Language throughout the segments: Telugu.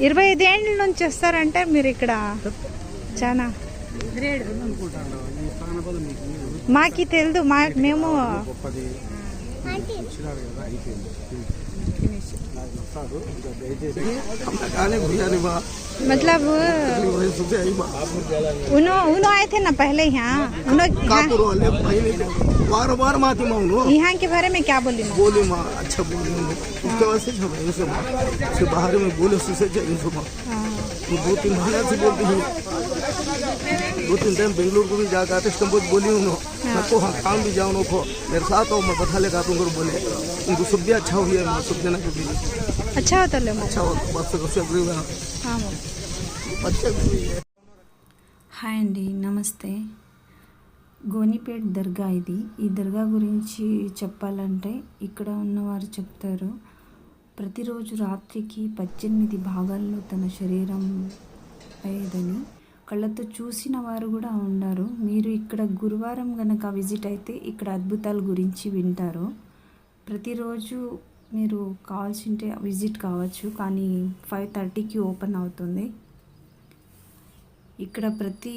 ఇరవై ఐదేళ్ళ నుంచి వస్తారంటే మీరు ఇక్కడ చాలా మీకు తెలియదు మా మేము దయచేసి मतलब उनो उनो आए थे ना पहले यहाँ। बार बार माती मांगो यहाँ के बारे में क्या बोली बोली माँ अच्छा बोली उसके बाहर में बोले सुसे जाए उनसे माँ। हाँ। दो तीन महीना से बोलती हूँ। दो तीन टाइम बेंगलुरु को भी जाकर आते स्टम्पोज बोली उन्होंने मैं को हाँ काम भी जाओ उनको मेरे साथ आओ मैं बता लेगा तुमको बोले उनको सब भी अच्छा हुआ है मैं सब जना को भी अच्छा होता ले अच्छा हो बस से अग्री हुआ हाँ वो। अच्छा भी है హాయ్ అండి నమస్తే గోనిపేట్ దర్గా ఇది ఈ దర్గా గురించి చెప్పాలంటే ఇక్కడ ఉన్నవారు చెప్తారు ప్రతిరోజు రాత్రికి పద్దెనిమిది భాగాల్లో తన శరీరం అయ్యేదని కళ్ళతో చూసిన వారు కూడా ఉన్నారు. మీరు ఇక్కడ గురువారం గనక విజిట్ అయితే ఇక్కడ అద్భుతాల గురించి వింటారు. ప్రతిరోజు మీరు కావాల్సింటే విజిట్ కావచ్చు కానీ ఫైవ్ థర్టీకి ఓపెన్ అవుతుంది. ఇక్కడ ప్రతి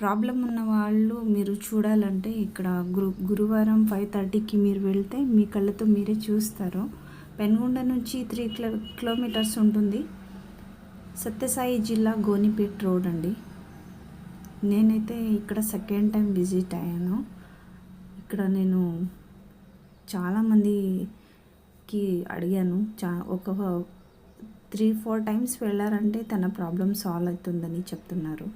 ప్రాబ్లం ఉన్న వాళ్ళు మీరు చూడాలంటే ఇక్కడ గురు గురువారం ఫైవ్ థర్టీకి మీరు వెళ్తే మీ కళ్ళతో మీరే చూస్తారు. పెనుగొండ నుంచి త్రీ కిలో కిలోమీటర్స్ ఉంటుంది. సత్యసాయి జిల్లా గోనిపేట్ రోడ్ అండి. నేనైతే ఇక్కడ సెకండ్ టైం విజిట్ అయ్యాను. ఇక్కడ నేను చాలామందికి అడిగాను. చా ఒక త్రీ ఫోర్ టైమ్స్ వెళ్ళారంటే తన ప్రాబ్లం సాల్వ్ అవుతుందని చెప్తున్నారు.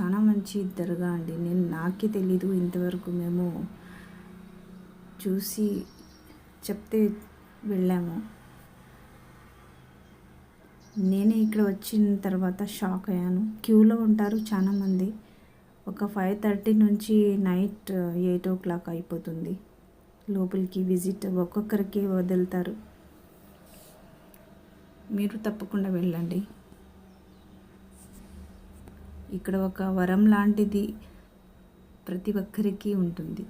చాలా మంచి ఇద్దరుగా అండి. నేను నాకే తెలీదు. ఇంతవరకు మేము చూసి చెప్తే వెళ్ళాము. నేనే ఇక్కడ వచ్చిన తర్వాత షాక్ అయ్యాను. క్యూలో ఉంటారు చాలామంది. ఒక ఫైవ్ థర్టీ నుంచి నైట్ ఎయిట్ ఓ క్లాక్ అయిపోతుంది. లోపలికి విజిట్ ఒక్కొక్కరికి వదులుతారు. మీరు తప్పకుండా వెళ్ళండి. ఇక్కడ ఒక వరం లాంటిది ప్రతి ఒక్కరికి ఉంటుంది.